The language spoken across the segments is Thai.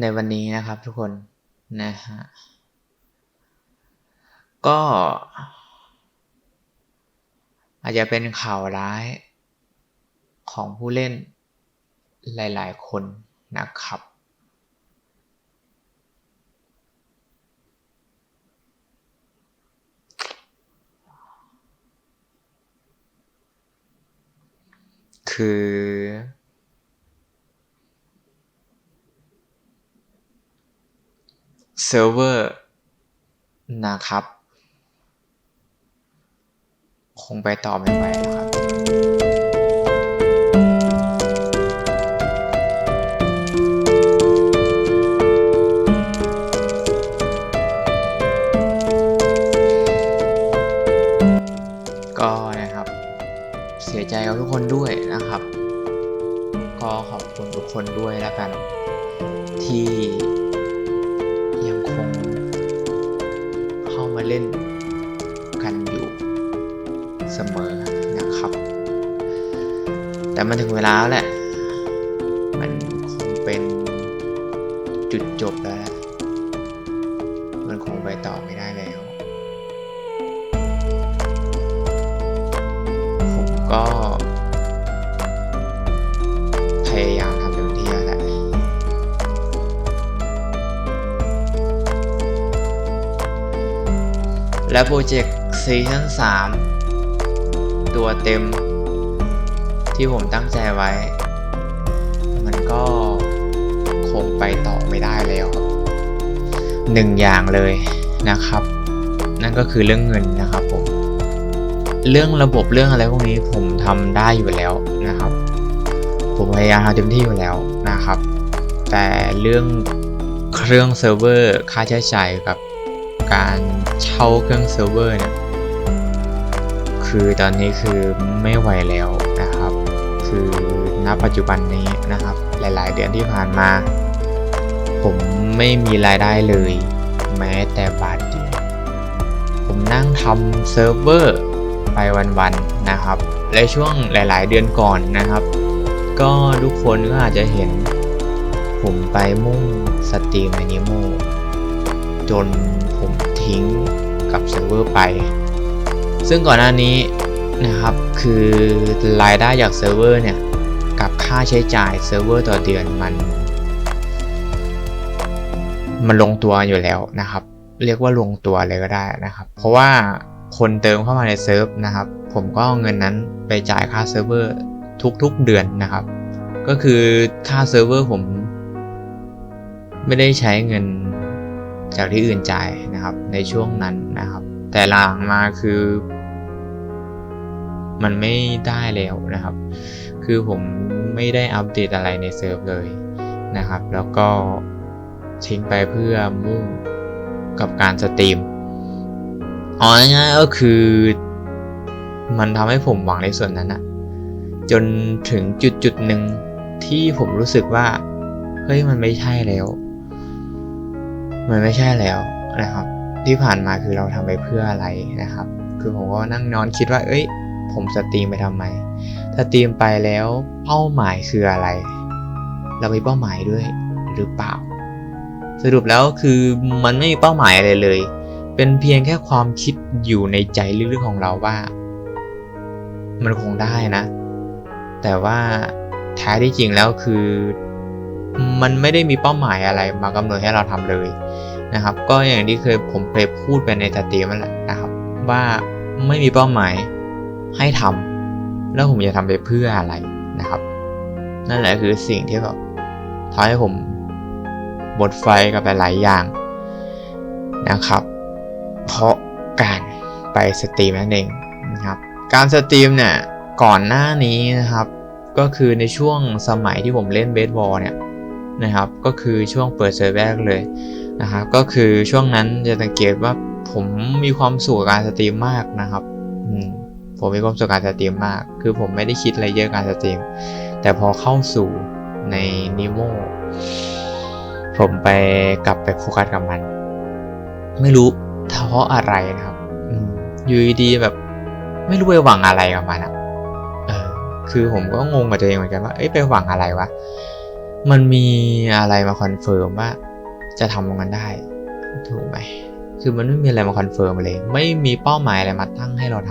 ในวันนี้นะครับทุกคนนะฮะก็ อาจจะเป็นข่าวร้ายของผู้เล่นหลายๆ คนนะครับ คือ เซิร์ฟเวอร์นะครับ คงไปต่อไม่ไหวแล้วครับ ก็นะครับ เสียใจกับทุกคนด้วยนะครับ ก็ขอบคุณทุกคนด้วยแล้วกัน ที่ ยังคงเข้ามาเล่นกันอยู่เสมอนะครับ แต่มันถึงเวลาแล้วแหละ มันคงเป็นจุดจบแล้ว มันคงไปต่อไม่ได้แล้ว ผมก็ และโปรเจกต์ซีซั่น3ตัวเต็ม ที่ผมตั้งใจไว้ มันก็คงไปต่อไม่ได้แล้วครับหนึ่งอย่างเลยนะครับ นั่นก็คือเรื่องเงินนะครับผมเรื่องระบบเรื่องอะไรพวกนี้ผมทำได้อยู่แล้วนะครับ ผมพยายามทำเต็มที่อยู่แล้วนะครับ แต่เรื่องเครื่องเซิร์ฟเวอร์ค่าใช้จ่ายกับการ เช่าเครื่องเซิร์ฟเวอร์เนี่ย คือตอนนี้คือไม่ไหวแล้วนะครับ คือณปัจจุบันนี้นะครับ หลายๆ เดือนที่ผ่านมา ผมไม่มีรายได้เลย แม้แต่บาทเดียวผมนั่งทำเซิร์ฟเวอร์ไปวันๆนะครับ และช่วงหลาย ๆ เดือนก่อนนะครับ ก็ทุกคนก็อาจจะเห็น ผมไปมุ่งสตรีมแอนิโมจน ทิ้งกับเซิร์ฟเวอร์ไป ซึ่งก่อนหน้านี้นะครับคือรายได้จากเซิร์ฟเวอร์เนี่ยกับค่าใช้จ่ายเซิร์ฟเวอร์ต่อเดือนมัน มันลงตัวอยู่แล้วนะครับ เรียกว่าลงตัวเลยก็ได้นะครับ เพราะว่าคนเติมเข้ามาในเซิร์ฟนะครับ ผมก็เอาเงินนั้นไปจ่ายค่าเซิร์ฟเวอร์ทุกๆเดือนนะครับ ก็คือค่าเซิร์ฟเวอร์ผม ไม่ได้ใช้เงิน จากที่อื่นจ่ายนะครับ ในช่วงนั้นนะครับ แต่หลังมาคือ มันไม่ได้แล้วนะครับ คือผมไม่ได้อัปเดตอะไรในเซิร์ฟเลยนะครับ แล้วก็ทิ้งไปเพื่อมุ่งกับการสตรีมอ๋อง่ายๆก็คือ มันทำให้ผมหวังในส่วนนั้นอะจนถึงจุดจุดหนึ่งที่ผมรู้สึกว่า เฮ้ยมันไม่ใช่แล้ว มันไม่ใช่แล้วนะครับ ที่ผ่านมาคือเราทำไปเพื่ออะไรนะครับ คือผมก็นั่งนอนคิดว่า เอ้ย ผมสตรีมไปทำไมสตรีมไปแล้วเป้าหมายคืออะไร เรามีเป้าหมายด้วยหรือเปล่า สรุปแล้วคือมันไม่มีเป้าหมายอะไรเลย เป็นเพียงแค่ความคิดอยู่ในใจลึกๆของเราว่า มันคงได้นะ แต่ว่าแท้ที่จริงแล้วคือ มันไม่ได้มีเป้าหมายอะไรมากำหนดให้เราทำเลย นะครับ ก็อย่างที่เคยผมเคยพูดไปในสตรีมนั่นแหละนะครับ ว่าไม่มีเป้าหมายให้ทำแล้วผมจะทำไปเพื่ออะไรนะครับ นั่นแหละคือสิ่งที่แบบทำให้ผมหมดไฟกับหลายอย่างนะครับ เพราะการไปสตรีมนั่นเองนะครับการสตรีมเนี่ยก่อนหน้านี้นะครับ ก็คือในช่วงสมัยที่ผมเล่นเบสบอลเนี่ยนะครับ ก็คือช่วงเปิดเซิร์ฟแรกเลย นะครับก็คือช่วงนั้นจะสังเกตว่าผมมีความสุขกับการสตรีมมากนะครับอืมผมมีความสุขกับการสตรีมมาก คือผมไม่ได้คิดอะไรเยอะการสตรีม แต่พอเข้าสู่ในนิโมผมไปกลับไปโฟกัสกับมัน ไม่รู้เพราะอะไรนะครับอยู่ดีๆแบบ ไม่รู้ไปหวังอะไรกับมันอะเออ คือผมก็งงกับตัวเองเหมือนกันว่า เอ้ยไปหวังอะไรวะ มันมีอะไรมาคอนเฟิร์มว่า จะทำตรงนั้นได้ ถูกไหม คือมันไม่มีอะไรมาคอนเฟิร์มเลย ไม่มีเป้าหมายอะไรมาตั้งให้เราท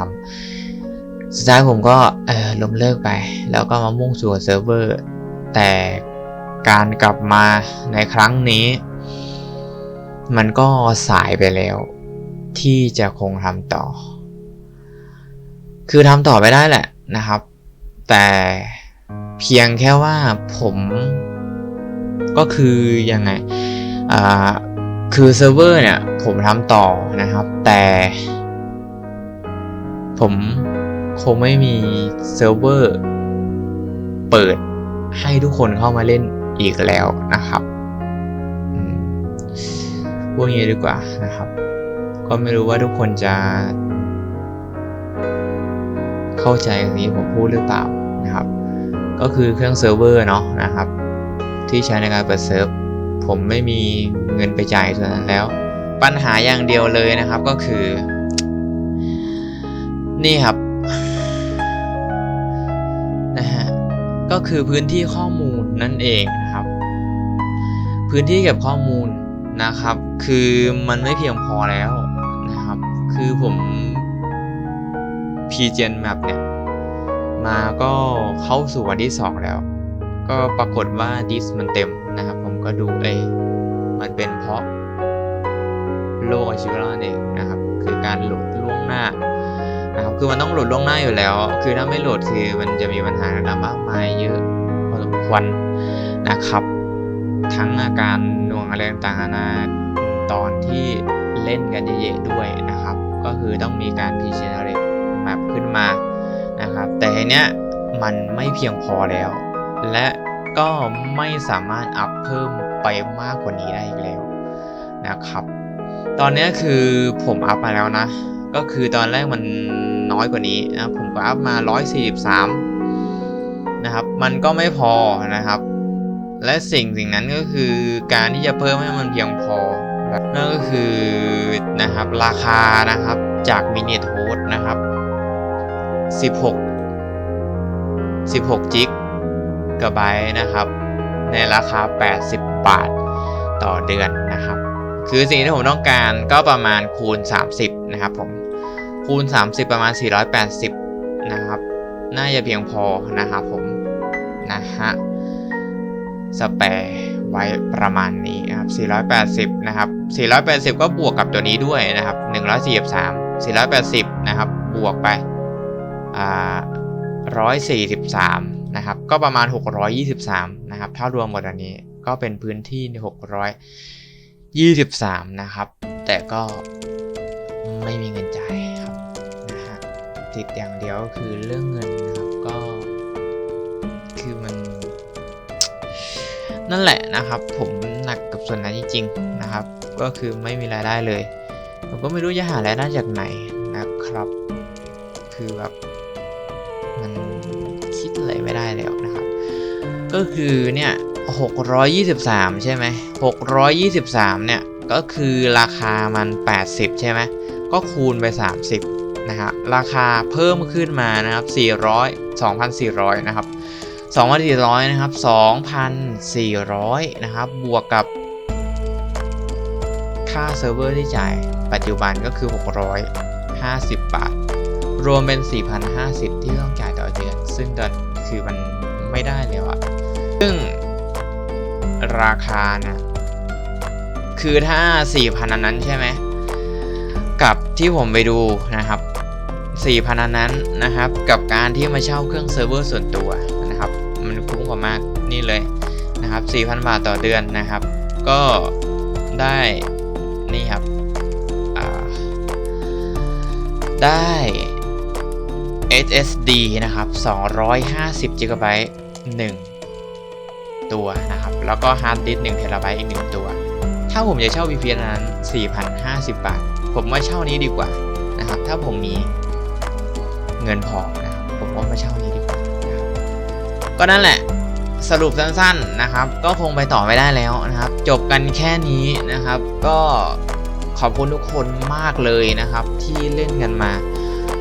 ำสุดท้ายผมก็เออล้มเลิกไป แล้วก็มามุ่งสู่เซิร์ฟเวอร์ แต่การกลับมาในครั้งนี้ มันก็สายไปแล้ว ที่จะคงทำต่อ คือทำต่อไปได้แหละนะครับ แต่เพียงแค่ว่าผมก็คือยังไง อ่าคือเซิร์ฟเวอร์เนี่ยผมทำต่อนะครับ แต่ ผมคงไม่มีเซิร์ฟเวอร์เปิดให้ทุกคนเข้ามาเล่นอีกแล้วนะครับพูดงนี้ดีกว่านะครับ ก็ไม่รู้ว่าทุกคนจะ เข้าใจสิ่งที่ผมพูดหรือเปล่านะครับ ก็คือเครื่องเซิร์ฟเวอร์เนาะนะครับ ที่ใช้ในการเปิดเซิร์ฟ ผมไม่มีเงินไปจ่ายส่วนนั้นแล้ว ปัญหาอย่างเดียวเลยนะครับก็คือ นี่ครับนะฮะก็คือพื้นที่ข้อมูลนั่นเองนะครับ พื้นที่เก็บข้อมูลนะครับ คือมันไม่เพียงพอแล้วนะครับ คือผม PGN Map เนี่ย มาก็เข้าสู่วันที่ 2 แล้ว ก็ปรากฏว่าดิสมันเต็ม มก็ดูเอยมันเป็นเพราะโลกอาชีวะนั่นเองนะครับ คือการหลุดล่วงหน้านะครับคือมันต้องหลุดล่วงหน้าอยู่แล้ว คือถ้าไม่หลุดคือมันจะมีปัญหาต่างๆมากมายเยอะพอสมควรนะครับ ทั้งอาการหน่วงอะไรต่างๆนาตอนที่เล่นกันเยอะๆด้วยนะครับ ก็คือต้องมีการ p g e n e r a t e map ขึ้นมานะครับ แต่ทีเนี้ยมันไม่เพียงพอแล้ว และ ก็ไม่สามารถอัพเพิ่มไปมากกว่านี้ได้อีกแล้วนะครับ ตอนนี้คือผมอัพมาแล้วนะ ก็คือตอนแรกมันน้อยกว่านี้นะผมก็อัพมา 143 นะครับ มันก็ไม่พอนะครับ และสิ่งสิ่งนั้นก็คือการที่จะเพิ่มให้มันเพียงพอนั่นก็คือนะครับราคานะครับจากมินิโทสนะครับ 16 16 จิก กะไบต์นะครับ ในราคา 80 บาทต่อเดือนนะครับ คือสิ่งที่ผมต้องการก็ประมาณคูณ 30 นะครับผม คูณ 30 ประมาณ 480 นะครับ น่าจะเพียงพอนะครับผม นะฮะ สเปรไว้ประมาณนี้นะครับ 480 นะครับ 480 ก็บวกกับตัวนี้ด้วยนะครับ 143 480 นะครับ บวกไป อ่า 143 นะครับก็ประมาณ 623 นะครับถ้ารวมหมดอันนี้ก็เป็นพื้นที่ 623 นะครับ แต่ก็ไม่มีเงินจ่ายครับนะฮะติดอย่างเดียวคือเรื่องเงินนะครับก็ คือมัน นั่นแหละนะครับ ผมหนักกับส่วนนั้นจริงๆนะครับ ก็คือไม่มีรายได้เลยผมก็ไม่รู้จะหารายได้จากไหนนะครับ คือแบบมัน อะไรไม่ได้แล้วนะครับ ก็คือเนี่ย 623 ใช่ไหม 623 เนี่ย ก็คือราคามัน 80 ใช่ไหม ก็คูณไป 30 นะฮะ ราคาเพิ่มขึ้นมานะครับ 400 2,400 นะครับ 2,400 นะครับ 2,400 นะครับ บวกกับค่าเซิร์ฟเวอร์ที่จ่ายปัจจุบันก็คือ 650 บาท รวมเป็น 4,050 ที่ต้องจ่ายต่อเดือน ซึ่งตอน คือมันไม่ได้แล้วอะซึ่งราคานะ คือถ้า 4,000 อันนั้นใช่ไหม กับที่ผมไปดูนะครับ 4,000 อันนั้นนะครับ กับการที่มาเช่าเครื่องเซิร์ฟเวอร์ส่วนตัวนะครับ มันคุ้มกว่ามากนี่เลยนะครับ 4,000 บาทต่อเดือนนะครับ ก็ได้นี่ครับได้ SSD นะครับ 250 GB 1 ตัวนะครับ แล้วก็ฮาร์ดดิสก์1 TB อีก 1 ตัว ถ้าผมจะเช่า VPN นั้น 4,050 บาท ผมว่าเช่านี้ดีกว่านะครับ ถ้าผมมีเงินพอนะครับ ผมว่ามาเช่านี้ดีกว่านะครับก็นั่นแหละสรุปสั้นๆนะครับ ก็คงไปต่อไม่ได้แล้วนะครับ จบกันแค่นี้นะครับ ก็ขอบคุณทุกคนมากเลยนะครับ ที่เล่นกันมา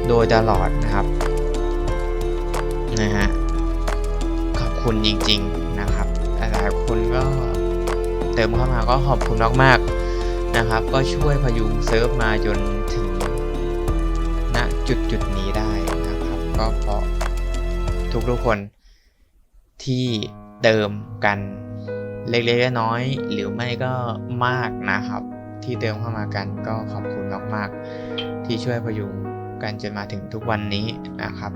โดยตลอดนะครับนะฮะขอบคุณจริงๆนะครับหลายๆคนก็เติมเข้ามาก็ขอบคุณมากๆนะครับ ก็ช่วยพยุงเซิร์ฟมาจนถึงณจุดจุดนี้ได้นะครับ ก็เพราะทุกๆคนที่เติมกันเล็กๆน้อยๆหรือไม่ก็มากนะครับ ที่เติมเข้ามากันก็ขอบคุณมากๆที่ช่วยพยุง กันจนมาถึงทุกวันนี้นะครับ